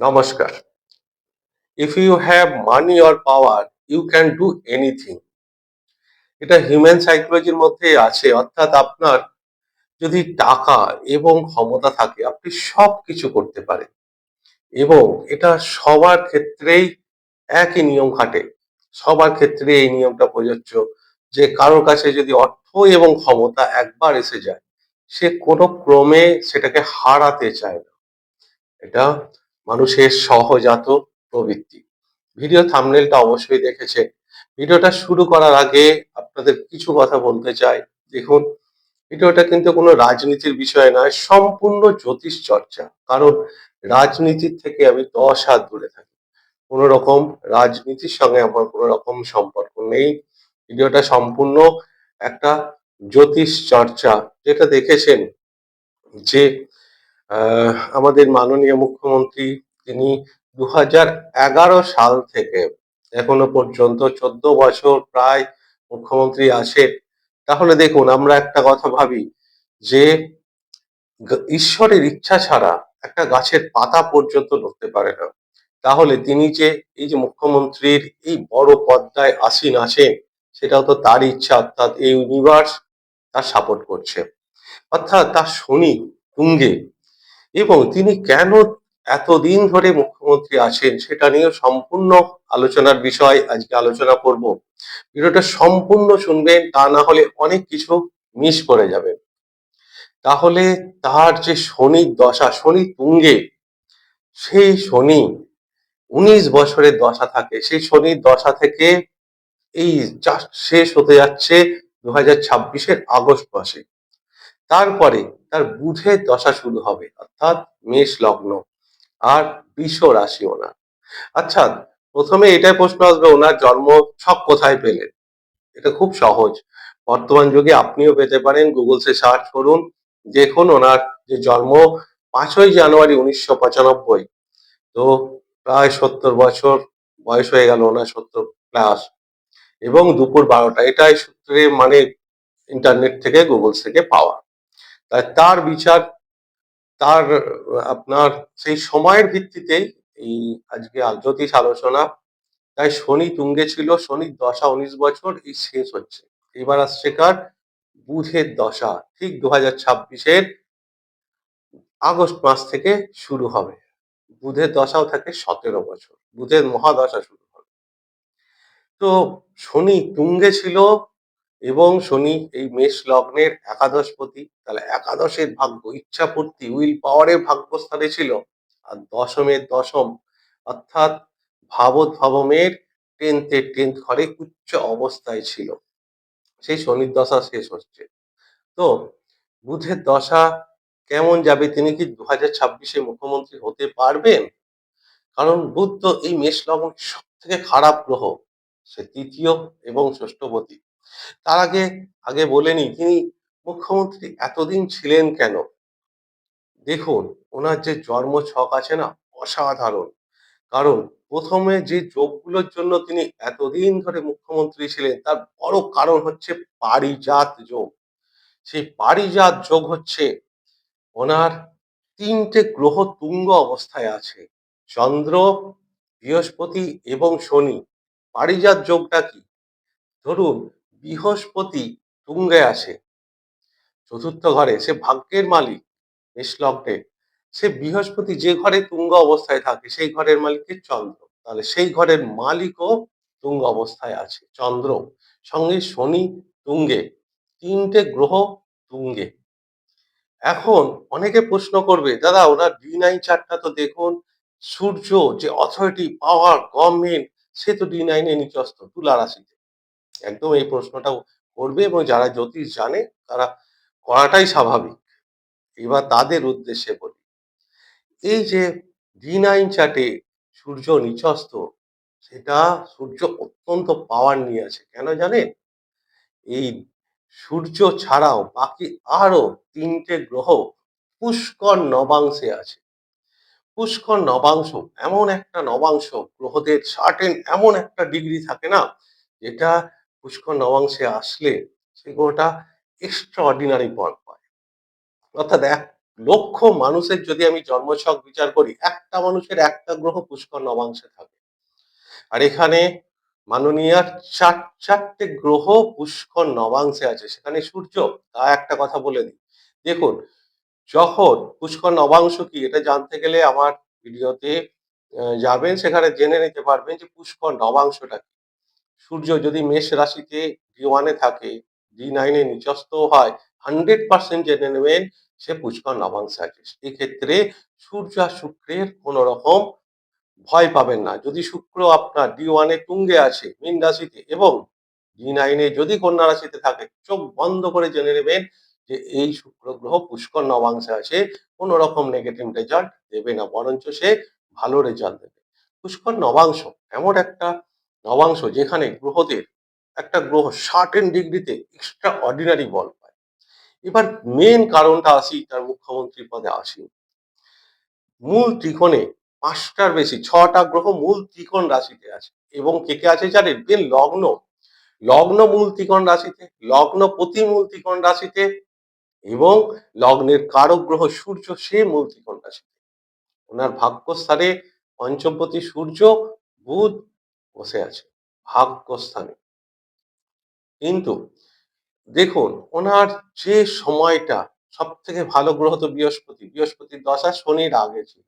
নমস্কার। If you have money or power you can do anything এটা human সাইকোলজির মধ্যে আছে, অর্থাৎ আপনার যদি টাকা এবং ক্ষমতা থাকে, আপনি সব কিছু করতে পারেন। এবং এটা সবার ক্ষেত্রেই একই নিয়ম খাটে। সবার ক্ষেত্রে এই নিয়মটা প্রযোজ্য যে কারোর কাছে যদি অর্থ এবং ক্ষমতা একবার এসে যায়, সে কোনো ক্রমে সেটাকে হারাতে চায় না। এটা মানুষের সহজাত প্রবৃত্তি। ভিডিও থামনেলটা অবশ্যই দেখেছেন ভিডিওটা শুরু করার আগে আপনাদের কিছু কথা বলতে চাই। দেখুন, ভিডিওটা কিন্তু কোনো রাজনীতির বিষয় নয়, সম্পূর্ণ জ্যোতিষ চর্চা। কারণ রাজনীতির থেকে আমি দশ হাত দূরে থাকি। কোনো রকম রাজনীতির সঙ্গে আমার কোনো রকম সম্পর্ক নেই। ভিডিওটা সম্পূর্ণ একটা জ্যোতিষ চর্চা। যেটা দেখেছেন যে আমাদের মাননীয় মুখ্যমন্ত্রী তিনি দু সাল থেকে এখনও পর্যন্ত চোদ্দ বছর প্রায় মুখ্যমন্ত্রী আছেন। তাহলে দেখুন, আমরা একটা কথা ভাবি যে ঈশ্বরের ইচ্ছা ছাড়া একটা গাছের পাতা পর্যন্ত নড়তে পারে না। তাহলে তিনি যে এই যে মুখ্যমন্ত্রীর এই বড় পদ্মায় আসীন আছেন, সেটাও তো তার ইচ্ছা, অর্থাৎ এই ইউনিভার্স তার সাপোর্ট করছে। অর্থাৎ তার শনি তুঙ্গে এবং তিনি কেন এতদিন ধরে মুখ্যমন্ত্রী আছেন সেটা নিয়ে সম্পূর্ণ আলোচনার বিষয়। আজকে আলোচনা করব। ভিডিওটা সম্পূর্ণ শুনবেন, তা না হলে অনেক কিছু মিস করে যাবেন। তাহলে তার যে শনির দশা শনি তুঙ্গে, সেই শনি উনিশ বছরের দশা থাকে। সেই শনির দশা থেকে এই শেষ হতে যাচ্ছে দু হাজার ছাব্বিশের আগস্ট মাসে। তারপরে তার বুধের দশা শুরু হবে, অর্থাৎ মেষ লগ্ন আর বৃষ রাশি ওনার। আচ্ছা প্রথমে এটাই প্রশ্ন আসবে, ওনার জন্ম ছক কোথায় পেলেন? এটা খুব সহজ। বর্তমান যুগে আপনিও পেতে পারেন গুগলসে সার্চ করুন, দেখুন ওনার যে জন্ম পাঁচই জানুয়ারি উনিশশো পঁচানব্বই। তো প্রায় সত্তর বছর বয়স হয়ে গেল ওনার সত্তর প্লাস। এবং দুপুর বারোটা, এটাই সূত্রে মানে ইন্টারনেট থেকে গুগলস থেকে পাওয়া। তার বিচার, তার, আপনার সেই সময়ের ভিত্তিতেই এই আজকে জ্যোতিষ আলোচনা, তাই শনি তুঙ্গে ছিল, শনির দশা উনিশ বছর, এই শেষ হচ্ছে। এবার আসছে কার? বুধের দশা, ঠিক দু হাজার ছাব্বিশের আগস্ট মাস থেকে শুরু হবে। বুধের দশাও থাকে সতেরো বছর, বুধের মহাদশা শুরু হবে। তো শনি তুঙ্গে ছিল এবং শনি এই মেষ লগ্নের একাদশপতি, তাহলে একাদশের ভাগ্য, ইচ্ছাপূর্তি, উইল পাওয়ারের ভাগ্যস্থানে ছিল। আর দশমের দশম, অর্থাৎ ভাবত ভাবমের টেন্থের টেন্থ ঘরে উচ্চ অবস্থায় ছিল। সেই শনির দশা শেষ হচ্ছে। তো বুধের দশা কেমন যাবে তিনি কি দু হাজার ছাব্বিশে মুখ্যমন্ত্রী হতে পারবেন? কারণ বুধ তো এই মেষ লগ্ন সব থেকে খারাপ গ্রহ, সে তৃতীয় এবং ষষ্ঠপতি। তার আগে আগে বলেনি তিনি মুখ্যমন্ত্রী এতদিন ছিলেন কেন? দেখুন, ওনার যে জন্ম ছক আছে না, অসাধারণ। কারণ প্রথমে যে যোগগুলোর জন্য তিনি এতদিন ধরে মুখ্যমন্ত্রী ছিলেন, তার বড় কারণ হচ্ছে পারিজাত যোগ। সেই পারিজাত যোগ হচ্ছে ওনার তিনটে গ্রহ তুঙ্গ অবস্থায় আছে, চন্দ্র, বৃহস্পতি এবং শনি। পারিজাত যোগটা কি? ধরুন বৃহস্পতি তুঙ্গে আছে চতুর্থ ঘরে সে ভাগ্যের মালিক মেষলগ্নে সে বৃহস্পতি যে ঘরে তুঙ্গ অবস্থায় থাকে, সেই ঘরের মালিকের চন্দ্র। তাহলে সেই ঘরের মালিকও তুঙ্গ অবস্থায় আছে, চন্দ্র। সঙ্গে শনি তুঙ্গে, তিনটে গ্রহ তুঙ্গে। এখন অনেকে প্রশ্ন করবে, দাদা, ওনার ডি নাইন চারটা তো দেখুন, সূর্য যে অথরিটি পাওয়ার গভর্নমেন্ট সে তো ডি নাইনে নিচস্ত তুলা রাশিতে একদম এই প্রশ্নটাও করবে এবং যারা জ্যোতিষ জানে তারা করাটাই স্বাভাবিক। এবার তাদের উদ্দেশ্যে বলি, এই যে ডি নাইন চার্টে সূর্য নিচস্ত সেটা সূর্য অত্যন্ত পাওয়ার নিয়ে আছে, কেন জানেন? এই সূর্য ছাড়াও বাকি আরও তিনটে গ্রহ পুষ্কর নবাংশে আছে। পুষ্কর নবাংশ এমন একটা নবাংশ, গ্রহদের সার্টেন এমন একটা ডিগ্রি থাকে না, যেটা পুষ্কর নবাংশে আসলে সে গ্রহটা এক্সট্রা অর্ডিনারি পয়েন্ট পায়। অর্থাৎ এক লক্ষ মানুষের যদি আমি জন্মছক বিচার করি, একটা মানুষের একটা গ্রহ পুষ্কর নবাংশে থাকে। আর এখানে মাননীয়ার চার, চারটে গ্রহ পুষ্কর নবাংশে আছে। সেখানে সূর্য, তা একটা কথা বলে দিই। দেখুন, যখন পুষ্কর নবাংশ কি, এটা জানতে গেলে আমার ভিডিওতে যাবেন, সেখানে জেনে নিতে পারবেন যে পুষ্কর নবাংশটা কি। সূর্য যদি মেষ রাশিতে ডি ওয়ানে থাকে ডি নাইনে নিচস্ত হয় হান্ড্রেড পার্সেন্ট জেনে নেবেন সে পুষ্কর নবাংশে আছে। এক্ষেত্রে সূর্য আর শুক্রের কোন রকম ভয় পাবেন না। যদি শুক্র আপনার ডি ওয়ানে তুঙ্গে আছে, মীন রাশিতে, এবং ডি নাইনে যদি কন্যা রাশিতে থাকে, চোখ বন্ধ করে জেনে নেবেন যে এই শুক্র গ্রহ পুষ্কর নবাংশে আছে, কোন রকম নেগেটিভ রেজাল্ট দেবে না, বরঞ্চ সে ভালো রেজাল্ট দেবে। পুষ্কর নবাংশ এমন একটা নবাংশ যেখানে গ্রহদের একটা গ্রহ সার্টেন ডিগ্রিতে এক্সট্রা অর্ডিনারি বল পায়। এবার মেন কারণটা আসি, তার মুখ্যমন্ত্রী পদে আসি। মূল ত্রিকোণে পাঁচটার বেশি, ছটা গ্রহ মূল ত্রিকোণ রাশিতে আছে। এবং কে কে আছে জানেন? বেন লগ্ন। লগ্ন মূল ত্রিকোণ রাশিতে, লগ্ন প্রতি মূল ত্রিকোণ রাশিতে এবং লগ্নের কারক গ্রহ সূর্য সে মূল ত্রিকোণ রাশিতে। ওনার ভাগ্যস্থানে পঞ্চমপতি সূর্য, বুধ বসে আছে, ভাগ্যস্থানে। কিন্তু দেখুন, ওনার যে সময়টা সব থেকে ভালো গ্রহ তো বৃহস্পতি। বৃহস্পতির দশা শনির আগে ছিল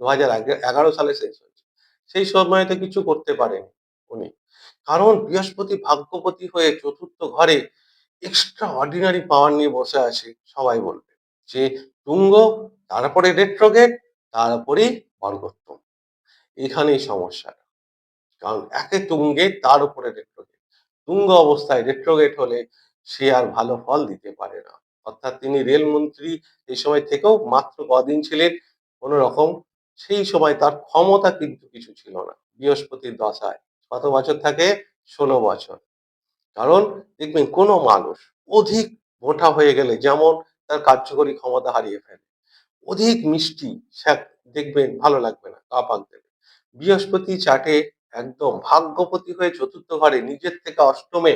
দু হাজার এগারো সালে শেষ হয়েছে। সেই সময় তো কিছু করতে পারেন উনি। কারণ বৃহস্পতি ভাগ্যপতি হয়ে চতুর্থ ঘরে এক্সট্রা অর্ডিনারি পাওয়ার নিয়ে বসে আছে, সবাই বলবে। যে তুঙ্গ, তারপরে রেট্রোগেট তারপরেই বর্গোত্তম। এখানেই সমস্যা কারণ একে তুঙ্গে তার উপরে রেট্রোগেট তুঙ্গ অবস্থায় রেট্রোগেট হলে সে আর ভালো ফল দিতে পারে না। অর্থাৎ তিনি রেলমন্ত্রী এই সময় থেকেও মাত্র কদিন ছিলেন, কোন রকম সেই সময় তার ক্ষমতা কিন্তু কিছু ছিল না। বৃহস্পতির দশায় কত বছর থাকে? ষোলো বছর। কারণ দেখবেন কোনো মানুষ অধিক মোটা হয়ে গেলে যেমন তার কার্যকরী ক্ষমতা হারিয়ে ফেলে, অধিক মিষ্টি দেখবেন ভালো লাগবে না কাপাক দেবে। বৃহস্পতি চাটে একদম ভাগ্যপতি হয়ে চতুর্থ ঘরে নিজের থেকে অষ্টমে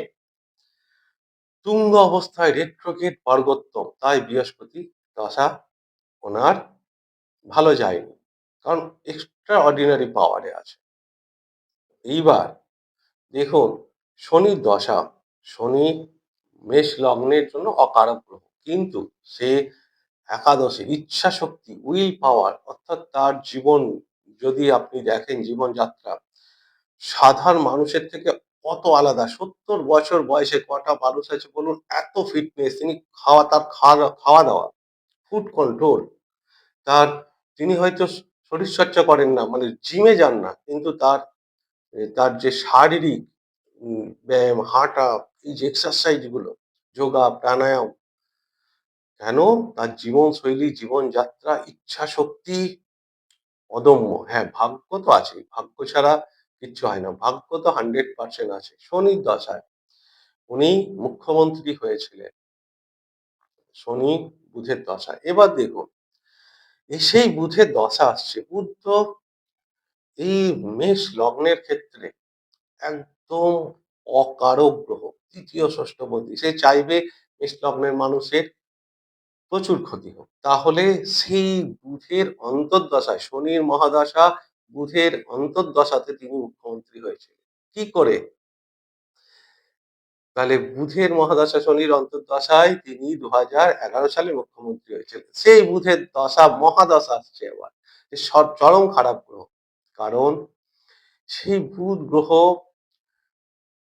তুঙ্গ অবস্থায় রেট্রোগেট বর্গোত্তম তাই বৃহস্পতি দশা ওনার ভালো যায়নি। কারণ এক্সট্রা অর্ডিনারি পাওয়ারে আছে। এইবার দেখুন শনির দশা, শনি মেষ লগ্নের জন্য অকারক গ্রহ। কিন্তু সে একাদশে ইচ্ছা শক্তি উইল পাওয়ার অর্থাৎ তার জীবন যদি আপনি দেখেন জীবনযাত্রা সাধারণ মানুষের থেকে কত আলাদা? সত্তর বছর বয়সে কটা মানুষ আছে বলুন? এত ফিটনেস তিনি খাওয়া, তার খাওয়া খাওয়া দাওয়া ফুড কন্ট্রোল তার, তিনি হয়তো শরীর চর্চা করেন না মানে জিমে যান না, কিন্তু তার তার যে শারীরিক ব্যায়াম, হাঁটা, এই যে এক্সারসাইজগুলো, যোগা, প্রাণায়াম, কেন? তার জীবনশৈলী, জীবনযাত্রা ইচ্ছা শক্তি অদম্য। হ্যাঁ ভাগ্য তো আছে ভাগ্য ছাড়া কিচ্ছু হয় না। ভাগ্য তো হান্ড্রেড পার্সেন্ট আছে, শনির দশায়। উনি মুখ্যমন্ত্রী হয়েছিলেন, শনি বুধের দশা এবার দেখুন সেই বুধের দশা আসছে। তো এই মেষ লগ্নের ক্ষেত্রে একদম অকারক গ্রহ, তৃতীয় ষষ্ঠপতি সে চাইবে মেষ লগ্নের মানুষের প্রচুর ক্ষতি হোক। তাহলে সেই বুধের অন্তর্দশায়, শনির মহাদশা বুধের অন্তর্দশাতে তিনি মুখ্যমন্ত্রী হয়েছিলেন। কি করে? তাহলে বুধের মহাদশা শনির অন্তর্দশায় তিনি দু হাজার এগারো সালে মুখ্যমন্ত্রী হয়েছিলেন। সেই বুধের দশা মহাদশা আসছে স- চরম খারাপ গ্রহ। কারণ সেই বুধ গ্রহ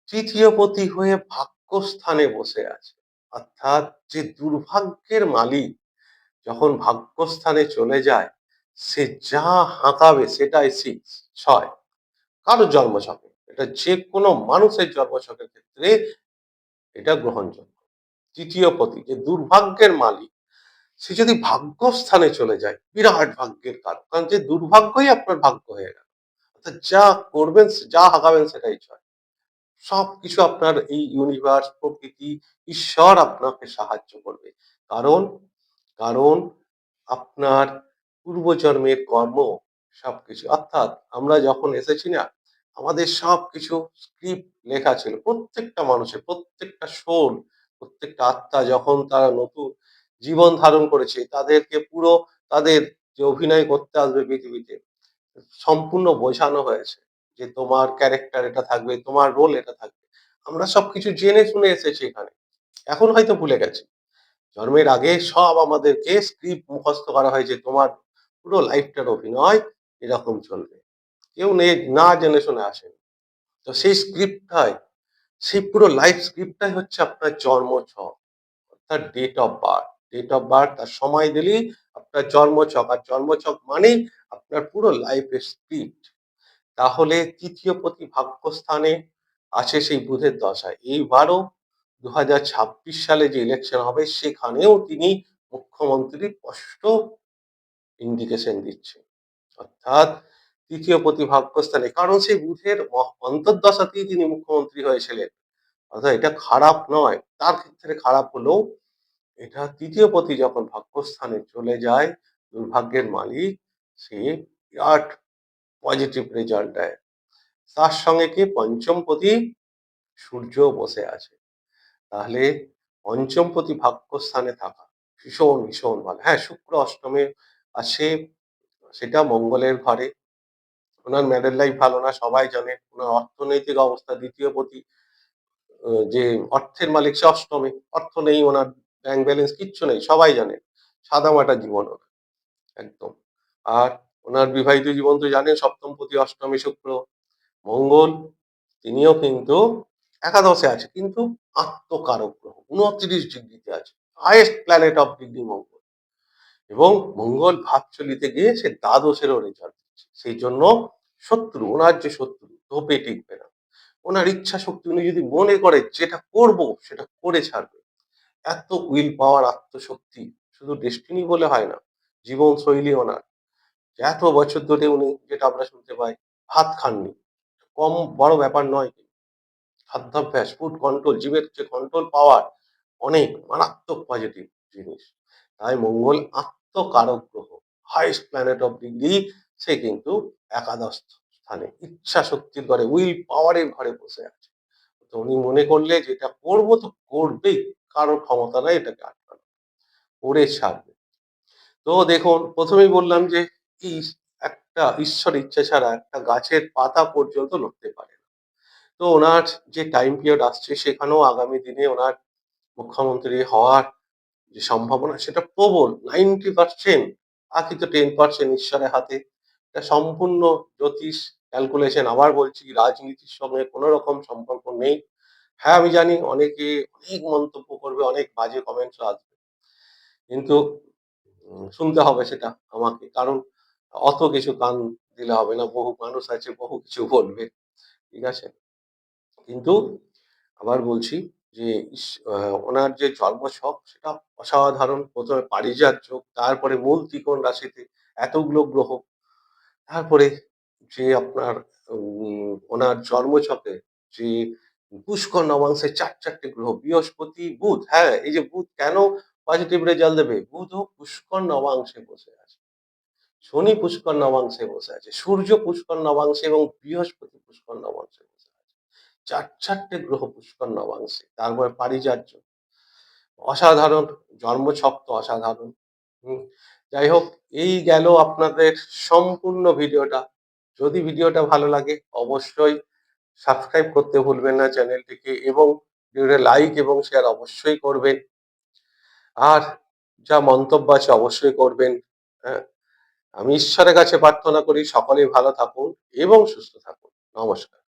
তৃতীয়পতি হয়ে ভাগ্যস্থানে বসে আছে। অর্থাৎ যে দুর্ভাগ্যের মালিক যখন ভাগ্যস্থানে চলে যায় সে যা হাঁকাবে সেটাই সিক্স ছয়। কারোর জন্মছকে? এটা যে কোনো মানুষের জন্মছকের ক্ষেত্রে এটা গ্রহণযোগ্য। তৃতীয় পতি, যে দুর্ভাগ্যের মালিক, সে যদি ভাগ্যস্থানে চলে যায়, বিরাট ভাগ্যের কারণ কারণ যে দুর্ভাগ্যই আপনার ভাগ্য হয়ে গেল। অর্থাৎ যা করবেন, যা হাঁকাবেন সেটাই ছয়। সব কিছু আপনার এই ইউনিভার্স প্রকৃতি, ঈশ্বর আপনাকে সাহায্য করবে। কারণ কারণ আপনার পূর্বজন্মের কর্ম সবকিছু। অর্থাৎ আমরা যখন এসেছি না, আমাদের সব কিছু স্ক্রিপ্ট লেখা ছিল। প্রত্যেকটা মানুষের, প্রত্যেকটা সোল প্রত্যেকটা আত্মা যখন তারা নতুন জীবন ধারণ করেছে, তাদেরকে পুরো তাদের যে অভিনয় করতে আসবে পৃথিবীতে, সম্পূর্ণ বোঝানো হয়েছে যে তোমার ক্যারেক্টার এটা থাকবে, তোমার রোল এটা থাকবে। আমরা সবকিছু জেনে শুনে এসেছি এখানে। এখন হয়তো ভুলে গেছি। জন্মের আগে সব আমাদেরকে স্ক্রিপ্ট মুখস্থ করা হয় যে তোমার পুরো লাইফটার অভিনয় এরকম চলবে। কেউ নেই না জেনে শুনে আসেন। তো সেই স্ক্রিপ্টটাই সেই পুরো লাইফ স্ক্রিপ্টটাই হচ্ছে আপনার জন্ম ছক অর্থাৎ date of birth date of birth তার সময় দিলেই আপনার জন্মছক, আর জন্মছক মানেই আপনার পুরো লাইফের স্ক্রিপ্ট তাহলে তৃতীয় প্রতি ভাগ্যস্থানে আছে সেই বুধের দশায় এইবারও দু সালে যে ইলেকশন হবে, সেখানেও তিনি মুখ্যমন্ত্রী স্পষ্ট ইন্ডিকেশন দিচ্ছে। অর্থাৎ তৃতীয় প্রতি ভাগ্যস্থানে, কারণ সেই বুধের অন্তর্দশাতেই তিনি মুখ্যমন্ত্রী হয়েছিলেন। অর্থাৎ এটা খারাপ নয়। তার ক্ষেত্রে খারাপ হলেও এটা তৃতীয় পতি যখন ভাগ্যস্থানে চলে যায়, দুর্ভাগ্যের মালিক, সে বিরাট পজিটিভ রেজাল্ট দেয়। তার সঙ্গে কি? পঞ্চম পতি সূর্য বসে আছে। তাহলে পঞ্চম পতি ভাগ্যস্থানে থাকা, ভীষণ ভীষণ ভালো। হ্যাঁ শুক্র অষ্টমে আছে সেটা মঙ্গলের ঘরে। ওনার ম্যারেড লাইফ ভালো না, সবাই জানে। ওনার অর্থনৈতিক অবস্থা, দ্বিতীয় প্রতি যে অর্থের মালিক, সে অষ্টমে। অর্থ নেই ওনার ব্যাংক ব্যালেন্স কিচ্ছু নেই, সবাই জানে। সাদামাটা জীবন ওনার, একদম। আর ওনার বিবাহিত জীবন তো জানেন, সপ্তম প্রতি অষ্টমী শুক্র, মঙ্গল, তিনিও কিন্তু একাদশে আছে, কিন্তু আত্মকারক গ্রহ। উনত্রিশ ডিগ্রিতে আছে হাইয়েস্ট প্ল্যানেট অফ ডিগ্রি মঙ্গল। এবং মঙ্গল ভাব চলিতে গিয়ে সে দ্বাদশেরও রেজাল্ট সেই জন্য শত্রু, ওনার যে শত্রু ধোপে টিকবে না। ওনার ইচ্ছা শক্তি উনি যদি মনে করে যেটা করব, সেটা করে ছাড়বে। এত উইল পাওয়ার আত্মশক্তি, শুধু ডেস্টিনি বলে হয় না জীবন শৈলী ওনার। এত বছর ধরে উনি, যেটা আমরা শুনতে পাই, ভাত খাননি। কম বড় ব্যাপার নয় খাদ্যাভ্যাস ফুড কন্ট্রোল জীবের যে কন্ট্রোল পাওয়ার অনেক মারাত্মক পজিটিভ জিনিস। তাই মঙ্গল আত্মকারক গ্রহ হাইস্ট প্ল্যানেট অফ ডিগ্রি সে কিন্তু একাদশ স্থানে, ইচ্ছা শক্তির ঘরে উইল পাওয়ারের ঘরে বসে আছে। তো উনি মনে করলে যেটা করব তো করবেই কারোর ক্ষমতা নাই এটাকে আটকানো, করে ছাড়বে। তো দেখুন, প্রথমেই বললাম যে একটা ঈশ্বর ইচ্ছা ছাড়া একটা গাছের পাতা পর্যন্ত লড়তে পারে না। তো ওনার যে টাইম পিরিয়ড আসছে, সেখানেও আগামী দিনে ওনার মুখ্যমন্ত্রী হওয়ার যে সম্ভাবনা সেটা প্রবল নাইনটি পার্সেন্ট বাকি তো টেন পার্সেন্ট ঈশ্বরের হাতে। এটা সম্পূর্ণ জ্যোতিষ ক্যালকুলেশন আবার বলছি রাজনীতির সঙ্গে কোনো রকম সম্পর্ক নেই। হ্যাঁ আমি জানি অনেকে অনেক মন্তব্য করবে, অনেক বাজে কমেন্টস আসবে। কিন্তু শুনতে হবে সেটা আমাকে, কারণ অত কিছু কান দিলে হবে না, বহু মানুষ আছে, বহু কিছু বলবে। ঠিক আছে? কিন্তু, আবার বলছি যে ওনার যে জন্মছক সেটা অসাধারণ। প্রথমে পারিজাত যোগ, তারপরে মূল ত্রিকোণ রাশিতে এতগুলো গ্রহ। তারপরে যে আপনার ওনার জন্মছকে যে পুষ্কর নবাংশে চার চারটে গ্রহ, বৃহস্পতি, বুধ হ্যাঁ এই যে বুধ কেন পজিটিভ রেজাল্ট দেবে? বুধও পুষ্কর নবাংশে বসে আছে। শনি পুষ্কর নবাংশে বসে আছে, সূর্য পুষ্কর নবাংশে এবং বৃহস্পতি পুষ্কর নবাংশে চার চারটে গ্রহ পুষ্কর নবাংশে, তারপরে পারিজার্য অসাধারণ জন্মছক তো অসাধারণ যাই হোক, এই গেল আপনাদের সম্পূর্ণ ভিডিওটা। যদি ভিডিওটা ভালো লাগে, অবশ্যই সাবস্ক্রাইব করতে ভুলবেন না চ্যানেলটিকে এবং ভিডিওটা লাইক এবং শেয়ার অবশ্যই করবেন। আর যা মন্তব্য আছে অবশ্যই করবেন। হ্যাঁ আমি ঈশ্বরের কাছে প্রার্থনা করি, সকলেই ভালো থাকুন এবং সুস্থ থাকুন। নমস্কার।